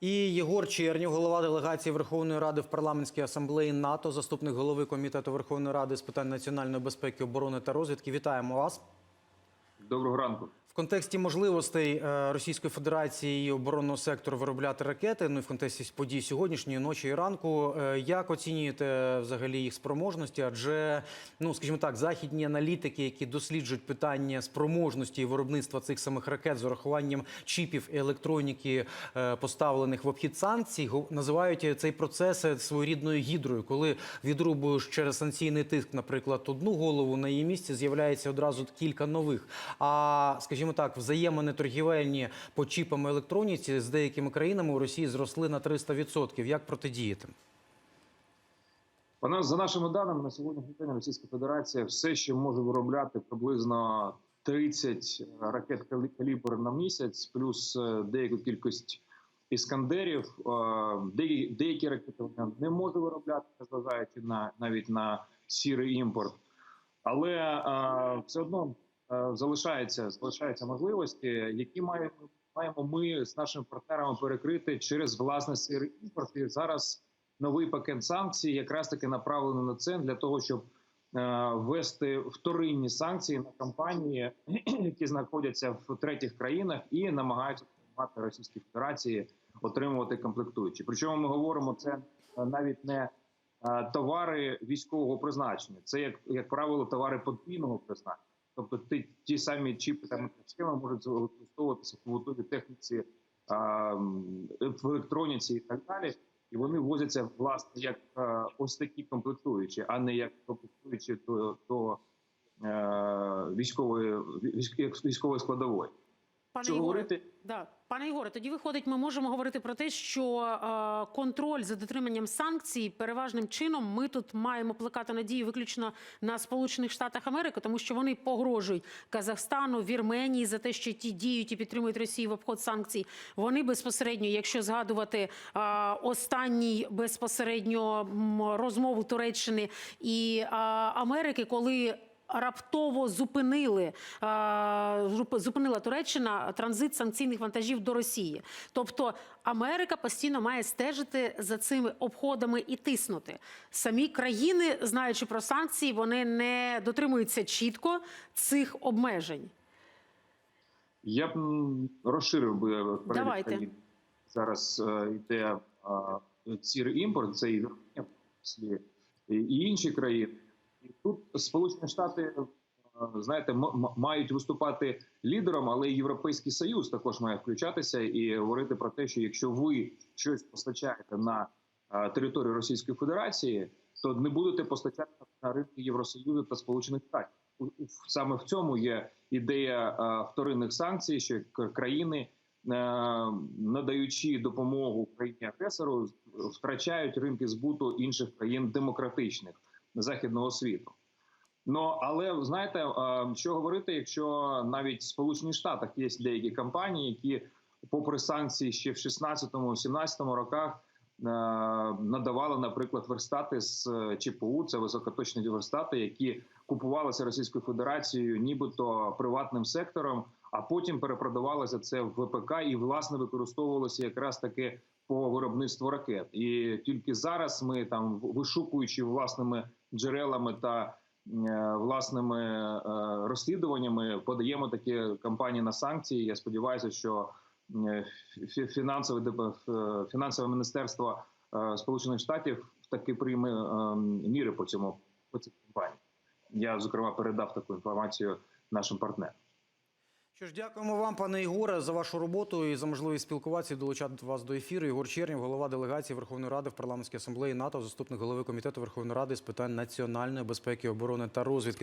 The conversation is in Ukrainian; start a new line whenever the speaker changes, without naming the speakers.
І Єгор Чернів, голова делегації Верховної Ради в парламентській асамблеї НАТО, заступник голови комітету Верховної Ради з питань національної безпеки, оборони та розвідки. Вітаємо вас.
Доброго ранку.
В контексті можливостей е, Російської Федерації і оборонного сектору виробляти ракети, ну і в контексті подій сьогоднішньої ночі і ранку, е, як оцінюєте взагалі їх спроможності? Адже, ну скажімо так, західні аналітики, які досліджують питання спроможності виробництва цих самих ракет з урахуванням чіпів і електроніки, е, поставлених в обхід санкцій, називають цей процес своєрідною гідрою, коли відрубуєш через санкційний тиск, наприклад, одну голову на її місці з'являється одразу кілька нових. А скажімо так, взаємини торгівельні по чіпам електроніці з деякими країнами у Росії зросли на 300%. Як протидіяти?
Вона за нашими даними на сьогоднішній день Російська Федерація все ще може виробляти приблизно 30 ракет калі- калібр на місяць, плюс е, деяку кількість іскандерів. Е, Деякі, ракети не може виробляти, незважаючи на навіть на сірий імпорт. Але е, все одно е, залишається залишаються можливості, які маємо маємо ми з нашими партнерами перекрити через власне сирий імпорт. І зараз новий пакет санкцій, якраз таки направлений на це для того, щоб е, ввести вторинні санкції на компанії, які знаходяться в третіх країнах і намагаються допомагати Російській Федерації отримувати комплектуючі. Причому ми говоримо це е, навіть не товари військового призначення, це як, як правило товари подвійного призначення. Тобто ті, ті самі чіпи та мікросхеми можуть використовуватися в побутовій техніці, а, в електроніці і так далі. І вони возяться власне як а, ось такі комплектуючі, а не як комплектуючі до, до а, військової військової складової.
Пане
Що
Ігоре,
говорити?
да. Пане Ігоре, тоді виходить, ми можемо говорити про те, що е, контроль за дотриманням санкцій переважним чином ми тут маємо плекати надію виключно на Сполучених Штатах Америки, тому що вони погрожують Казахстану, Вірменії за те, що ті діють і підтримують Росію в обход санкцій. Вони безпосередньо, якщо згадувати е, останній безпосередньо розмову Туреччини і е, Америки, коли раптово зупинили е, зуп- зупинила Туреччина транзит санкційних вантажів до Росії. Тобто Америка постійно має стежити за цими обходами і тиснути. Самі країни, знаючи про санкції, вони не дотримуються чітко цих обмежень.
Я б розширив би
Давайте.
Зараз е, йде е, сірий імпорт, це і і інші країни. Тут Сполучені Штати, е, знаєте, мають виступати лідером, але і Європейський Союз також має включатися і говорити про те, що якщо ви щось постачаєте на е, територію Російської Федерації, то не будете постачати на ринки Євросоюзу та Сполучених Штатів. Саме в цьому є ідея е, вторинних санкцій, що країни, надаючи допомогу країні агресору, втрачають ринки збуту інших країн демократичних західного світу. Ну але знаєте, що говорити, якщо навіть в Сполучених Штатах є деякі компанії, які, попри санкції, ще в 16-17 роках е, надавали, наприклад, верстати з е, ЧПУ, це високоточні верстати, які купувалися Російською Федерацією, нібито приватним сектором, а потім перепродавалося це в ВПК і власне використовувалося якраз таки по виробництву ракет. І тільки зараз ми там вишукуючи власними джерелами та е, власними е, розслідуваннями, подаємо такі кампанії на санкції. Я сподіваюся, що е, фінансове фінансове міністерство Сполучених Штатів таки прийме міри по цьому по цій кампанії. Я зокрема передав таку інформацію нашим партнерам.
Що ж, дякуємо вам, пане Ігоре, за вашу роботу і за можливість спілкуватися і долучати вас до ефіру. Ігор Чернів, голова делегації Верховної Ради в парламентській асамблеї НАТО, заступник голови комітету Верховної Ради з питань національної безпеки, оборони та розвідки.